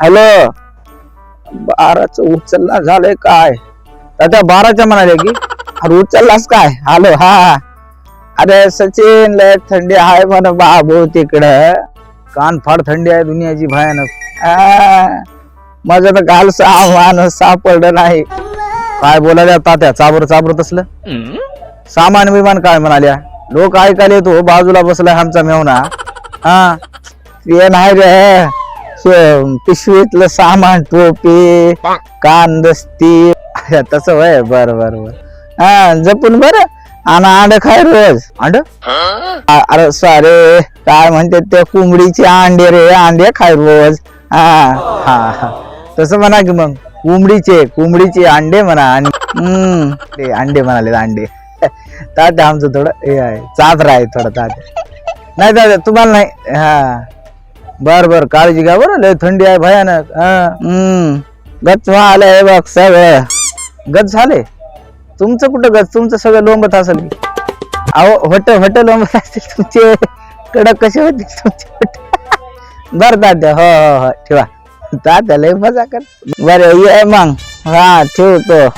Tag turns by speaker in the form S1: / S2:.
S1: Hello. बाराच उचलला झालंय काय? त्या बाराच्या म्हणाले की अरे उचललास काय? हॅलो हा अरे सचिन लय थंडी आहे म्हण बाबू तिकडं. कान फाड थंडी आहे दुनियाची भयानक. माझं तर काल सामान सापडलं नाही. काय बोलायला तात्या चाबर चाबर तसलं? सामान विमान काय म्हणाल्या? लोक ऐकायला येतो बाजूला बसलाय आमचा मेवना. हा. ते नाही रे. पिशवीतलं सामान टोपी कान दस्ती. तसं वय बर बर बर. हा जपून बर. आणि अंड खाय रोज. अंड अरे सॉरी काय म्हणते ते कोंबडीचे अंडे रे? अंडे खाय रोज. हा हा हा. तसं म्हणा की मग. कोंबडीचे कोंबडीचे अंडे म्हणा. आणि हम्म. ते अंडे म्हणाले अंडे तात्या आमचं थोडं. हे आहे. चादर आहे थोडं तात्या नाही दादा तुम्हाला नाही. हा. बर बर काळजी घ्या बरं लय थंडी आहे भयानक हा. हम्म. गच आलंय बघ सगळं. गच झाले? तुमचं कुठं गच तुमचं सगळं लोंबत असेल की. अहो होट होट लोंबत असतील तुमचे. कडक कसे होते तुमचे बर दाद्या हो हो हो ठेवा. तात्या लय मजा कर. बरं ये मग. हा ठेवतो.